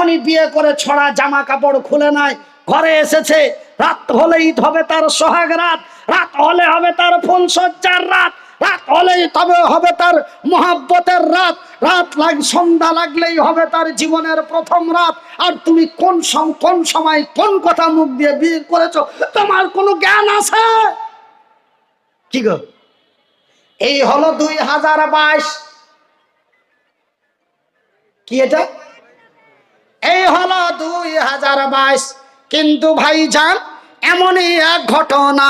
এখনই বিয়ে করে ছড়া জামা কাপড় খুলে নাই ঘরে এসেছে, রাত হলেই হবে তার সোহাগ রাত রাত হলে হবে তার ফুল সজ্জার রাত রাত হলেই তবে হবে তার মহাব্বতের রাত রাত লাগ, সন্ধ্যা লাগলেই হবে তার জীবনের প্রথম রাত। আর তুমি কোন কোন সময় কোন কথা মুখ দিয়ে বিয়ে করেছ, তোমার কোনো জ্ঞান আছে? কি গো? এই হলো দুই হাজার বাইশ। কি এটা? এই হলো দুই হাজার বাইশ। কিন্তু ভাইজান, এমনই এক ঘটনা।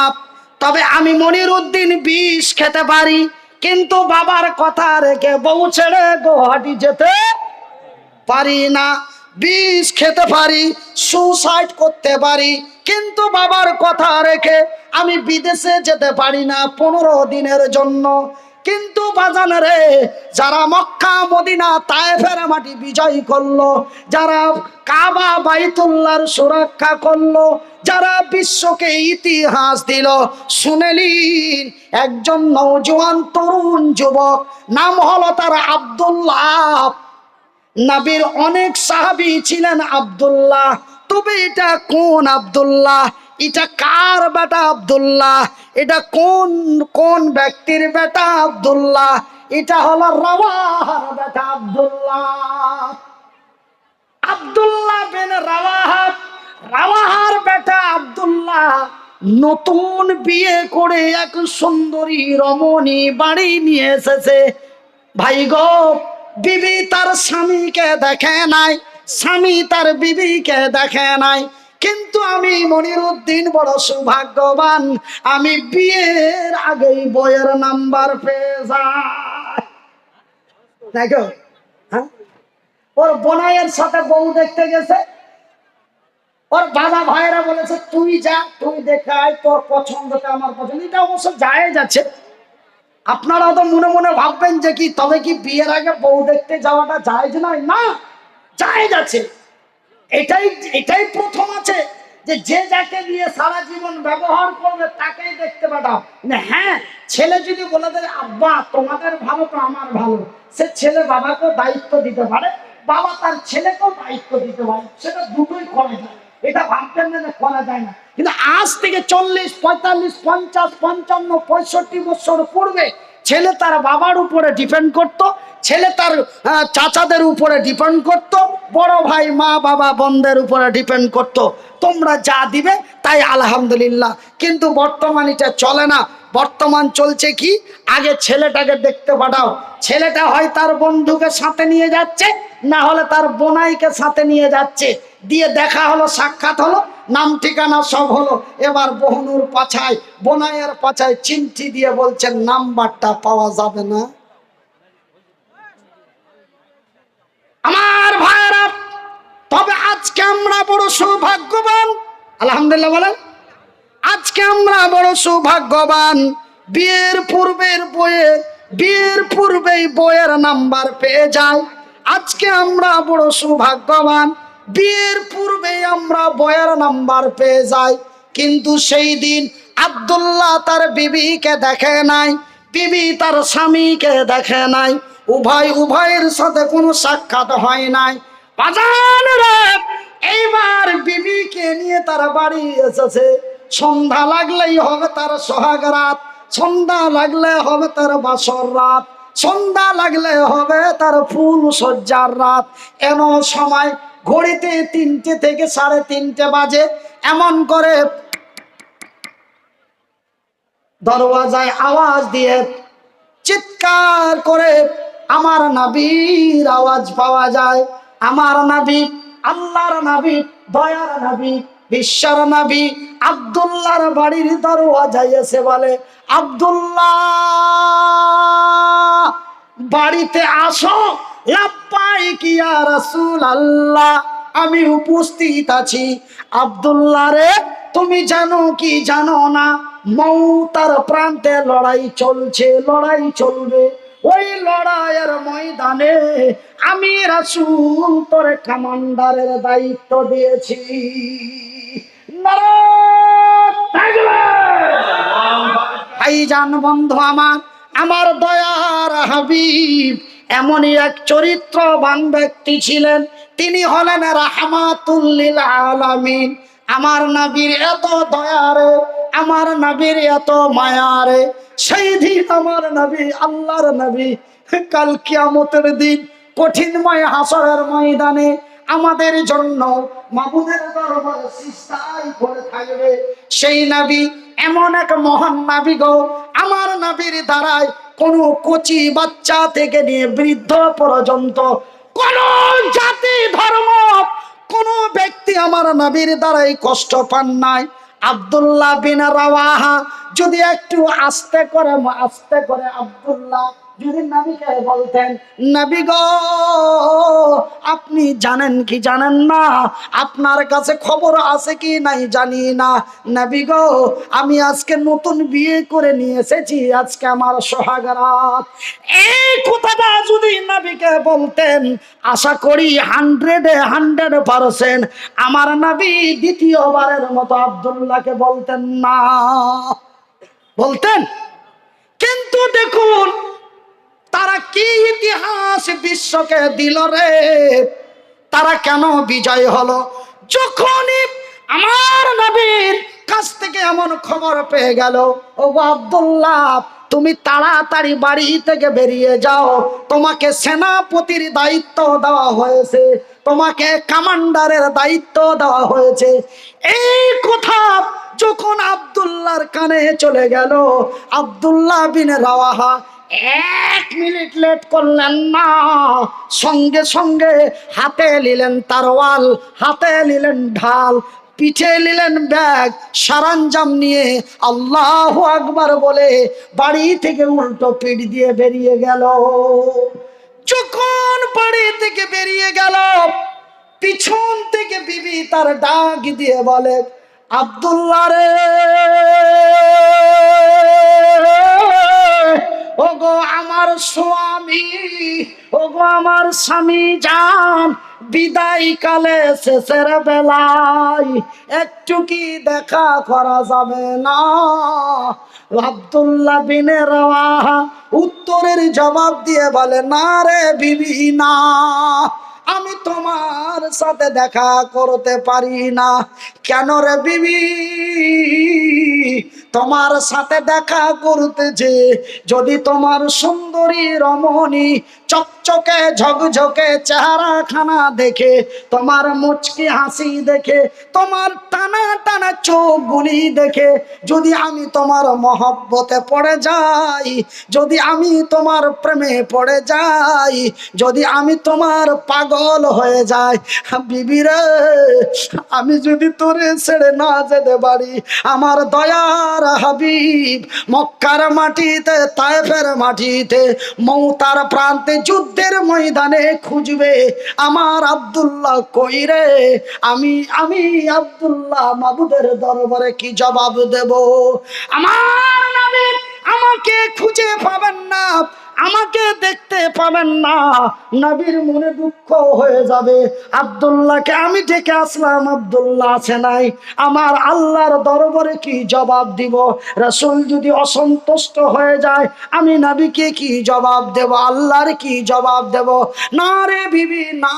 তবে আমি মনির উদ্দিন বিষ খেতে পারি, কিন্তু বাবার কথা রেখে বউ ছেড়ে গুয়াহাটি যেতে পারি না। বিষ খেতে পারি সুসাইড করতে পারি, কিন্তু বাবার কথা রেখে আমি বিদেশে যেতে পারি না পনেরো দিনের জন্য। কিন্তু বাজান রে, যারা মক্কা, মদিনা, তায়েফের মাটি বিজয় করল, যারা কাবা বাইতুল্লার সুরক্ষা করল, যারা বিশ্বকে ইতিহাস দিল শুনেলিন একজন নৌজওয়ান তরুণ যুবক, নাম হলো তার আব্দুল্লাহ। নবীর অনেক সাহাবি ছিলেন আব্দুল্লাহ। তবে এটা কোন আব্দুল্লাহ? এটা কার বেটা আব্দুল্লাহ? এটা কোন কোন ব্যক্তির বেটা আব্দুল্লাহ? এটা হলো রওয়াহার বেটা আব্দুল্লাহ। আব্দুল্লাহ বিন রাওয়াহা রাওয়াহার বেটা আব্দুল্লাহ নতুন বিয়ে করে এক সুন্দরী রমণী বাড়ি নিয়ে এসেছে। ভাই গো, বিবি তার স্বামীকে দেখে নাই, স্বামী তার বিবিকে দেখে নাই। কিন্তু আমি মনিরুদ্দিন বড় সৌভাগ্যবান, আমি বিয়ের আগেই বইয়ের নাম্বার পেয়ে যাই। দেখো হ্যাঁ? ওর বোনাইয়ের সাথে বউ দেখতে গেছে। ওর বাবা ভাইয়েরা বলেছে, তুই যা, তুই দেখাই তোর পছন্দটা আমার পছন্দ। এটা অবশ্য যায় যাচ্ছে আপনারা তো মনে মনে ভাববেন যে কি, তবে কি বিয়ের আগে বউ দেখতে যাওয়াটা যায় নয়? না যায় যাচ্ছে এটাই এটাই প্রথম আছে যে যে যাকে নিয়ে সারা জীবন ব্যবহার করবে, তাকেই দেখতে পাঠাও। হ্যাঁ ছেলে যদি বলে দেয়, আব্বা, তোমাদের ভালো তো, আমার ভালো। সে ছেলে বাবাকে দায়িত্ব দিতে পারে, বাবা তার ছেলেকেও দায়িত্ব দিতে পারে। সেটা দুটোই করে যায়। এটা ভাবতেন না করা যায় না। কিন্তু আজ থেকে চল্লিশ, পঁয়তাল্লিশ, পঞ্চাশ, পঞ্চান্ন, পঁয়ষট্টি বছর পূর্বে ছেলে তার বাবার উপরে ডিপেন্ড করত, ছেলে তার চাচাদের উপরে ডিপেন্ড করত, বড় ভাই, মা, বাবা বন্ধের উপরে ডিপেন্ড করত। তোমরা যা দিবে তাই আলহামদুলিল্লাহ। কিন্তু বর্তমান এটা চলে না। বর্তমান চলছে কি? আগে ছেলেটাকে দেখতে পাঠাও। ছেলেটা হয় তার বন্ধুকে সাথে নিয়ে যাচ্ছে, না হলে তার বোনাইকে সাথে নিয়ে যাচ্ছে। দিয়ে দেখা হলো, সাক্ষাৎ হলো নাম ঠিকানা সব হলো। এবার বহনুর পাছায়, বোনাইয়ের পাছায় চিন্তি দিয়ে বলছেন, নাম্বারটা পাওয়া যাবে না। আমার ভাইয়েরা, তবে আজকে আমরা বড় সৌভাগ্যবান। আলহামদুলিল্লাহ বলেন। আজকে আমরা বড় সৌভাগ্যবান। বিয়ের পূর্বের বইয়ে, বিয়ের পূর্বেই বইয়ের নাম্বার পেয়ে যায় আজকে আমরা বড় সৌভাগ্যবান। বিয়ের পূর্বেই আমরা বইয়ের নাম্বার পেয়ে যাই, কিন্তু সেই দিন আব্দুল্লাহ তার বিবিকে দেখে নাই, বিবি তার স্বামীকে দেখে নাই, উভয় উভয়ের সাথে কোনো সাক্ষাৎ হয় নাই। এইবার বিবিকে নিয়ে তার বাড়ি এসেছে। সন্ধ্যা লাগলেই হবে তার সোহাগ রাত সন্ধ্যা লাগলে হবে তার বাসর রাত, সন্ধ্যা লাগলে হবে তার ফুল সজ্জার রাত। এমন সময় ঘড়িতে তিনটে থেকে সাড়ে তিনটে বাজে, এমন করে দরওয়াজায় আওয়াজ দিয়ে চিৎকার করে আমার নাবির আওয়াজ পাওয়া যায়। আমার নাবি, আল্লাহর নাবি, দয়ার নাবি, বিশ্বর নাবি, আব্দুল্লাহর বাড়ির দরওয়াজায় এসে বলে, আব্দুল্লাহ, বাড়িতে আসো। কিয়া রাসূল আল্লাহ আমি উপস্থিত আছি। আব্দুল্লাহ রে, তুমি জানো কি জানো না? মৌ তার প্রান্তে লড়াই চলছে, লড়াই চলবে। ওই লড়াইয়ের ময়দানে আমি রাসূল তোর কমান্ডারের দায়িত্ব দিয়েছি। ভাইজান, বন্ধু আমার আমার দয়ার হাবিব এমনই এক চরিত্রবান ব্যক্তি ছিলেন। তিনি হলেন রাহমাতুল্লিল আলামিন। আমার নবীর এত দয়ারে, আমার নবীর এত মায়ারে, সেই দিন আমার নবী, আল্লাহর নবী, কাল কিয়ামতের দিন কঠিনময় হাসরের ময়দানে আমাদের জন্য মাবুদের দরবারে সিস্তাই করে থাকবে। সেই নবী এমন এক মহান নাবি গো, আমার নাবির দ্বারায় কোন কচি বাচ্চা থেকে নিয়ে বৃদ্ধ পর্যন্ত, কোন জাতি, ধর্ম, কোন ব্যক্তি আমার নবীর দ্বারাই কষ্ট পান নাই। আব্দুল্লাহ বিন রাওয়াহা যদি একটু আস্তে করে আস্তে করে আব্দুল্লাহ নবীকে বলতেন? গো, আপনি জানেন কি জানেন না? আপনার কাছে খবর আছে কি নাই জানি না। নবী গো, আমি আজকে নতুন বিয়ে করে নিয়ে এসেছি, আজকে আমার সোহাগরাত। এই কথাটা যদি নাবিকে বলতেন, আশা করি হান্ড্রেডে হান্ড্রেড পারসেন্ট আমার নবী দ্বিতীয়বারের মতো আব্দুল্লাহকে বলতেন না। বলতেন? কিন্তু দেখুন তারা কি ইতিহাস বিশ্বকে দিল রে? তারা কেন বিজয় হলো? যখনই আমার নবীর কাছ থেকে এমন খবর পেয়ে গেল, ও আব্দুল্লাহ, তুমি তাড়াতাড়ি বাড়ি থেকে বেরিয়ে যাও। তোমাকে সেনাপতির দায়িত্ব দেওয়া হয়েছে। তোমাকে কমান্ডারের দায়িত্ব দেওয়া হয়েছে। এই কথা যখন আব্দুল্লাহর কানে চলে গেল, আব্দুল্লাহ বিন রাওয়াহা এক মিনিট লেট করলেন না। সঙ্গে সঙ্গে হাতে নিলেন তারওয়াল, হাতে নিলেন ঢাল, পিঠে নিলেন ব্যাগ, সরঞ্জাম নিয়ে আল্লাহ আকবার বলে বাড়ি থেকে উল্টো পিঠ দিয়ে বেরিয়ে গেল। যখন বাড়ি থেকে বেরিয়ে গেল, পিছন থেকে বিবি তার ডাক দিয়ে বলে, আব্দুল্লাহ রে! ওগো আমার স্বামী, ওগো আমার স্বামী যান বিদায় কালে শেষের বেলায় একটু কি দেখা করা যাবে না? আব্দুল্লাহ বিনে রাওয়াহা উত্তরের জবাব দিয়ে বলে, না রে বিবি, না। আমি তোমার সাথে দেখা করতে পারি না। কেন রে বিবি? তোমার সাথে দেখা করতেছে যদি তোমার সুন্দরী রমণী চকচকে, ঝকঝকে চেহারা খানা দেখে, তোমার মুচকি হাসি দেখে, তোমার টানা টানা চোখ গুলি দেখে, যদি আমি তোমার মহব্বতে পড়ে যাই, যদি আমি তোমার প্রেমে পড়ে যাই, যদি আমি তোমার পাগল হয়ে যাই বিবিরে আমি যদি তোরে ছেড়ে না যেতে পারি, আমার দয়ার হাবিব মক্কার মাটিতে তায়েফের মাটিতে, মৌতার প্রান্তে যুদ্ধের ময়দানে খুঁজবে, আমার আবদুল্লাহ কই রে? আমি আমি আবদুল্লাহ মাবুদের দরবারে কি জবাব দেব? আমার নামে আমাকে খুঁজে পাবেন না। আমাকে দেখতে পাবেন না। নবীর মনে দুঃখ হয়ে যাবে। আব্দুল্লাহকে আমি ডেকে আসলাম, আব্দুল্লাহ আছে নাই। আমার আল্লাহর দরবারে কি জবাব দিব? রাসূল যদি অসন্তুষ্ট হয়ে যায়, আমি নবীকে কি জবাব দেব? আল্লাহর কি জবাব দেব? না রে বিবি, না।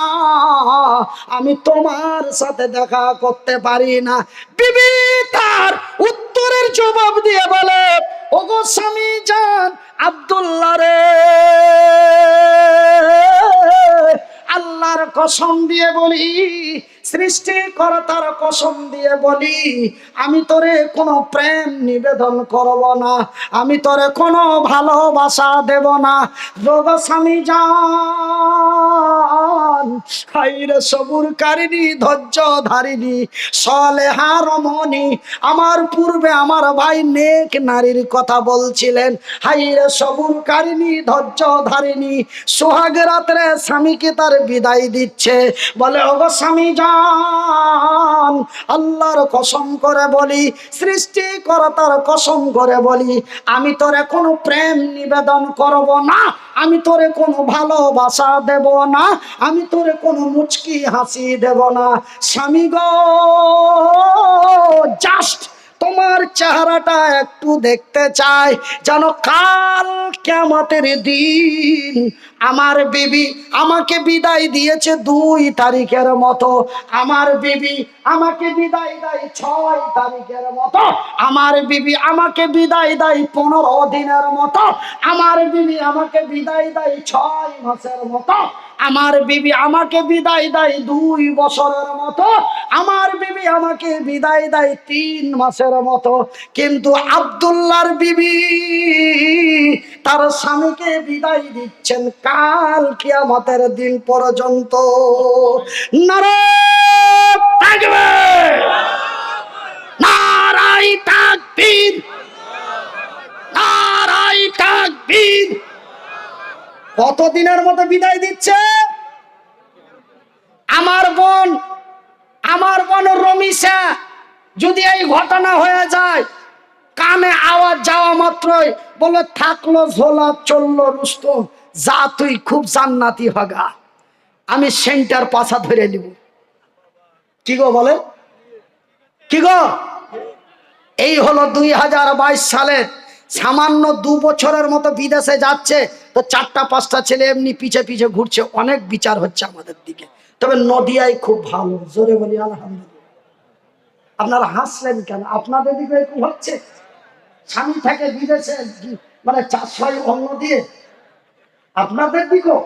আমি তোমার সাথে দেখা করতে পারি না। বিবি তার উত্তরের জবাব দিয়ে বলে ওগো স্বামী যান আব্দুল্লাহ রে। আল্লাহর কসম দিয়ে বলি সৃষ্টিকর্তার কসম দিয়ে বলি, আমি তোরে কোনো প্রেম নিবেদন করব না, আমি তোরে কোনো ভালোবাসা দেব না। যোগ স্বামী যান হাইরে সবুর কারিনী ধৈর্য ধারিনী সলেহা রমণী, আমার পূর্বে আমার ভাই নেক নারীর কথা বলছিলেন। হাইরে সবুর কারিনী ধৈর্য ধারিনী সোহাগ রাত্রে স্বামীকে তার বিদায় দিচ্ছে। বলে, ওগো স্বামী যান আল্লাহর কসম করে বলি, সৃষ্টিকর্তার কসম করে বলি, আমি তোরে কোনো প্রেম নিবেদন করব না, আমি তোরে কোনো ভালোবাসা দেব না, আমি তোরে কোনো মুচকি হাসি দেব না। স্বামী গো জাস্ট তোমার চেহারাটা একটু দেখতে চাই। যেন কাল কেমতের দিন আমার বিবি আমাকে বিদায় দিয়েছে দুই তারিখের মতো। আমার বিবি আমাকে বিদায় দেয় ছয় তারিখের মতো। আমার বিবি আমাকে বিদায় দেয় পনেরো দিনের মতো। আমার বিবি আমাকে বিদায় দেয় ছয় মাসের মতো। আমার বিবি আমাকে বিদায় দেয় দুই বছরের মতো। আমার বিবি আমাকে বিদায় দেয় তিন মাসের মতো। কিন্তু আবদুল্লার বিবি তার স্বামীকে বিদায় দিচ্ছেন কাল কিয়ামতের দিন পর্যন্ত। নারে থাকবে মতো বিদায় দিচ্ছে। আমার বোন আমার বোন রমিসা, যদি এই ঘটনা হয়ে যায়, কানে আওয়াজ যাওয়া মাত্রই বলে, থাকল ঝোলা, চলল রুস্তম যা তুই খুব জান্নাতি হগা। আমি সেন্টার পাশা ধরে নিব। কি গো বলে? কি গো? এই হলো দুই হাজার বাইশ সালের সামান্য দু বছরের মতো বিদেশে যাচ্ছে, তো চারটা, পাঁচটা ছেলে এমনি পিছে পিছে ঘুরছে, অনেক বিচার হচ্ছে আমাদের দিকে। তবে নদিয়ায় খুব ভালো, জোরে বলি, আলহামদুলিল্লাহ। আপনারা হাসলেন কেন? আপনাদের দিকে এরকম হচ্ছে। স্বামী থাকে বিদেশে মানে চাষ হয় অন্য দিয়ে। আপনাদের দিকেও।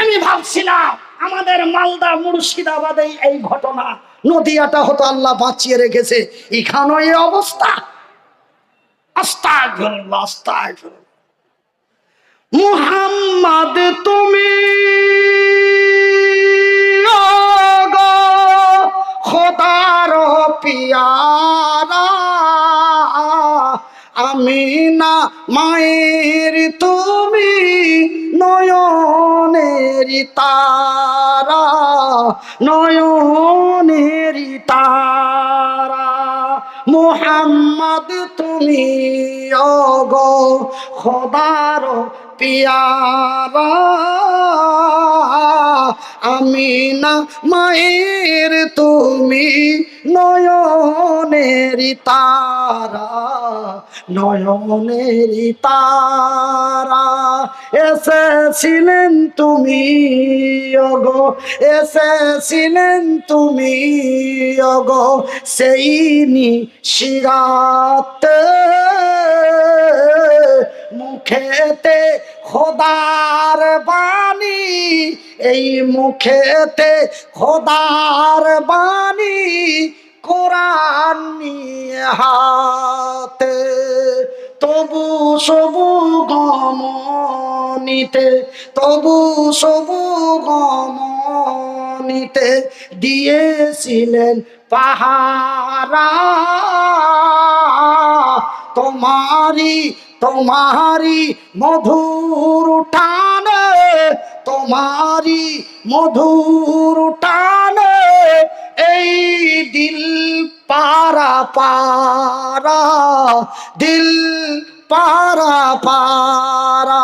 আমি ভাবছিলাম, আমাদের মালদা মুর্শিদাবাদে এই ঘটনা নদিয়াটা হতো আল্লাহ বাঁচিয়ে রেখেছে। এখানেও এই অবস্থা মুহাম্মদ, তুমি খোদার পিয়ারা। আমি না মায়ের, তুমি নয়নের তারা নয়নের তারা। মোহাম্মদ তুমি অগো খোদার পিয়ারা। আমি না মায়ের তুমি নয়নের তারা নয়নের তারা। এসেছিলেন তুমি, অগো, এসেছিলেন তুমি, অগো, সেই নি শিরাতে মুখেতে খোদার বাণী, এই মুখেতে খোদার বাণী কোরআন হাতে তবু সবু গমনিতে, তবু সবু গমনিতে দিয়েছিলেন পাহারা। তোমারি তোমারি মধুর টানে তোমারি মধুর টানে এই দিল পারা পারা, দিল পারা পারা।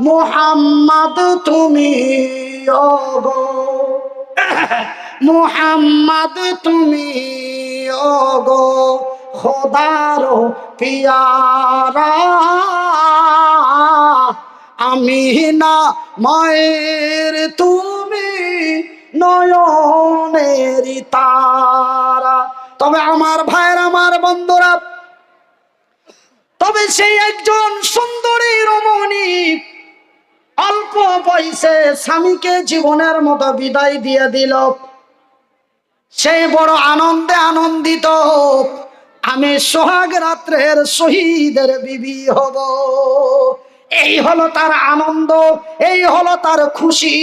মোহাম্মদ তুমি, ওগো। মোহাম্মদ তুমি, ওগো। খোদার পিয়ারা। আমি না মায়ের, তুমি নয়নের তারা। তবে আমার ভাইয়ের, আমার বন্ধুরা, তবে সেই একজন সুন্দরী রমণী অল্প বয়সে স্বামীকে জীবনের মতো বিদায় দিয়ে দিল। সেই বড় আনন্দে আনন্দিত, আমি সোহাগ রাত্রের শহীদের বিবি হব। এই হলো তার আনন্দ, এই হলো তার খুশি,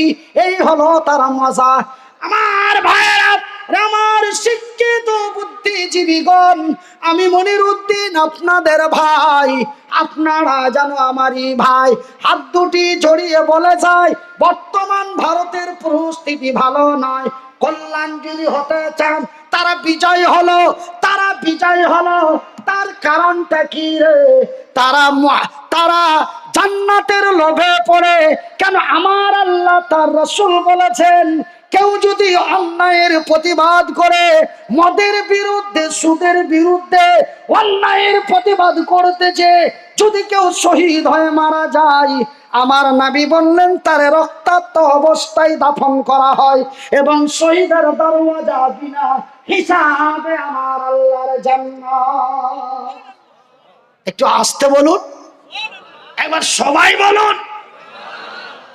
এই হলো তার মজা। আমার ভাইয়েরা আমার শিক্ষিত বুদ্ধিজীবীগণ, আমি মনির উদ্দিন আপনাদের ভাই। আপনারা যেন আমারই ভাই। হাত দুটি জড়িয়ে বলে যায়, বর্তমান ভারতের পরিস্থিতি ভালো নয়। কল্যাণগিরি হতে চান, তারা বিজয় হলো, তারা বিজয় হলো। তার কারণটা কি রে? তারা তারা জান্নাতের লোভে পড়ে। কেন আমার আল্লাহ তার রসুল বলেছেন কেউ যদি অন্যায়ের প্রতিবাদ করে, মদের বিরুদ্ধে, সুদের বিরুদ্ধে অন্যায়ের প্রতিবাদ করতেছে যদি কেউ শহীদ হয়ে মারা যায়, আমার নাবি বললেন, তার রক্তাক্ত অবস্থায় দাফন করা হয় এবং শহীদের দরওয়াজা বিনা হিসাবে আমার আল্লাহর জান্নাত। একটু আসতে বলুন। এবার সবাই বলুন।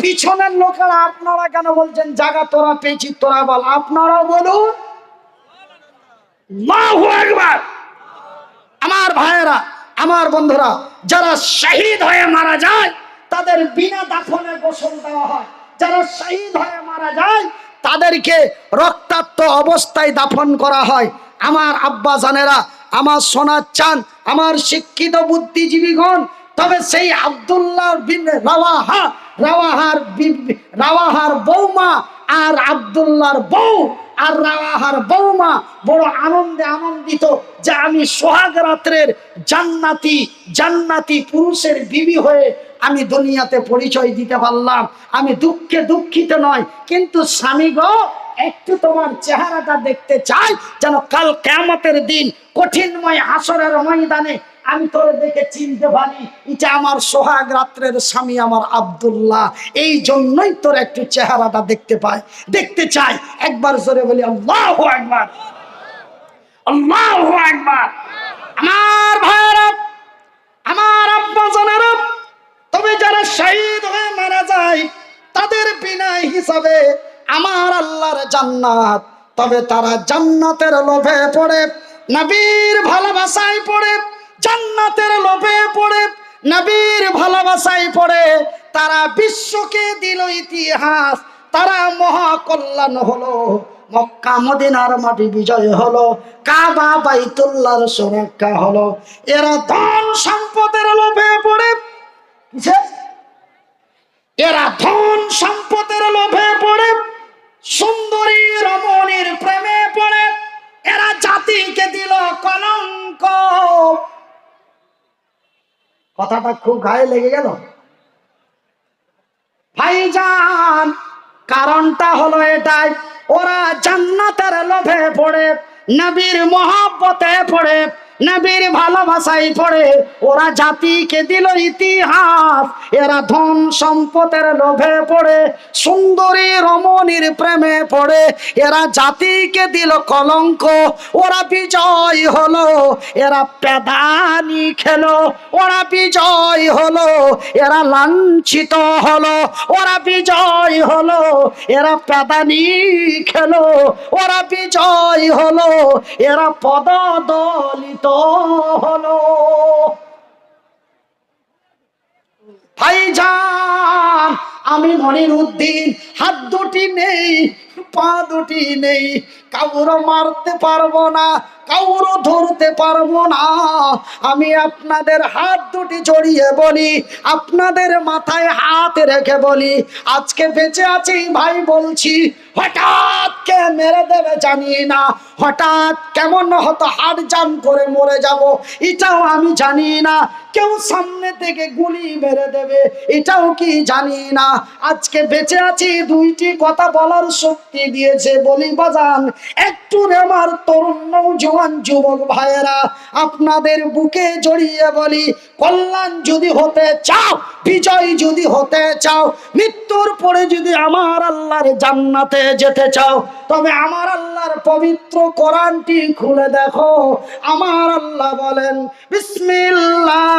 পিছনের লোকেরা আপনারা কেন বলছেন জায়গা তোরা পেয়েছি, তোরা বল। আপনারাও বলুন। আমার ভাইয়েরা, আমার বন্ধুরা, যারা শহীদ হয়ে মারা যায়, তাদের বিনা দাফনে গোসল দেওয়া হয়। যারা শহীদ হয়ে মারা যায়, তাদেরকে রক্তাক্ত অবস্থায় দাফন করা হয়। আমার আব্বা জানেরা, আমার সোনার চান আমার শিক্ষিত বুদ্ধিজীবীগণ, তবে সেই আব্দুল্লাহ বিন রাওয়াহা রাওয়াহার রাওয়াহার বৌমা আর আব্দুল্লাহর বউ। আর রাওয়াহার বৌমা বড় আনন্দে আনন্দিত যে আমি সোহাগ রাত্রের জান্নাতি জান্নাতি পুরুষের বিবি হয়ে আমি দুনিয়াতে পরিচয় দিতে পারলাম। আমি দুঃখে দুঃখিত নয়, কিন্তু স্বামী গো, একটু তোমার চেহারাটা দেখতে চাই, যেন কাল কেমতের দিন কঠিনময় হাসরের ময়দানে আমি তোর দেখে চিনতে পারি, এটা আমার সোহাগ রাত্রের স্বামী আমার আব্দুল্লাহ। এই জন্যই তোর একটু চেহারাটা দেখতে পাই। দেখতে চাই, একবার জোরে বলি, আল্লাহ একবার আল্লাহ একবার আমার ভাইরা আমার আব্বা তবে যারা শহীদ হয়ে মারা যায়, তাদের বিনা হিসাবে আমার আল্লাহর জান্নাত। তবে তারা জান্নাতের লোভে পড়ে নবীর ভালোবাসায় পড়ে, জান্নাতের লোভে পড়ে, নবীর ভালোবাসায় পড়ে, তারা বিশ্বকে দিল ইতিহাস, তারা মহাকল্যাণ হলো, মক্কা মদিনার মাটি বিজয় হলো, কাবা বাইতুল্লাহর সুরক্ষা হলো। এরা ধন সম্পদের লোভে পড়ে? এরা ধন সম্পদের লোভে পড়ে সুন্দরী রমণীর প্রেমে পড়ে। এরা জাতিকে দিল কলঙ্ক। কথাটা খুব গায়ে লেগে গেল। ভাইজান, কারণটা হলো এটাই, ওরা জান্নাতের লোভে পড়ে, নবীর মহাব্বতে পড়ে। নবীর ভালোবাসায় পড়ে, ওরা জাতিকে দিল ইতিহাস। এরা ধন সম্পদের লোভে পড়ে, সুন্দরী রমণীর প্রেমে পড়ে। এরা জাতিকে দিল কলঙ্ক, ওরা বিজয় হলো। এরা পেদানি খেলো, ওরা বিজয় হলো। এরা লাঞ্ছিত হলো, ওরা বিজয় হলো। এরা পেদানি খেলো, ওরা বিজয় হলো। এরা পদদলিত হলো। ভাইজান আমি মনির উদ্দিন হাত দুটি নেই পা দুটি নেই, কাউরো মারতে পারব না, কাউরো ধরতে পারব না। আমি আপনাদের হাত দুটি জড়িয়ে বলি, আপনাদের মাথায় হাত রেখে বলি, আজকে বেঁচে আছি ভাই বলছি, হঠাৎ কে মেরে দেবে জানি না, হঠাৎ কেমন হতো হাট জাম করে মরে যাব, এটাও আমি জানি না কেউ সামনে থেকে গুলি মেরে দেবে, এটাও কি জানি না। আজকে বেঁচে আছি, দুইটি কথা বলার শক্তি দিয়েছে বলি বাজান একটু আমার তরুণ নৌজওয়ান যুবক ভাইয়েরা, আপনাদের বুকে জড়িয়ে বলি, কল্যাণ যদি হতে চাও, বিজয় যদি হতে চাও, মৃত্যুর পরে যদি আমার আল্লাহর জান্নাতে যেতে চাও, তবে আমার আল্লাহর পবিত্র কোরআনটি খুলে দেখো। আমার আল্লাহ বলেন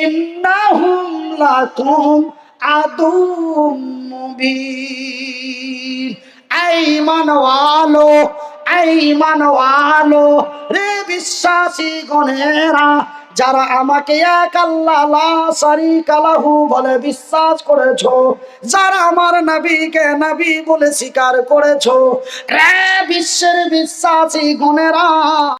ইন্নাহুম লাকুম আদুম মুবিন আইমানওয়ালো আইমানওয়ালো রে বিশ্বাসী গণেরা, যারা আমাকে এক আল্লাহ কালাহু বলে বিশ্বাস করেছ, যারা আমার নবীকে নবী বলে স্বীকার করেছ, রে বিশ্বের বিশ্বাসী গুণেরা।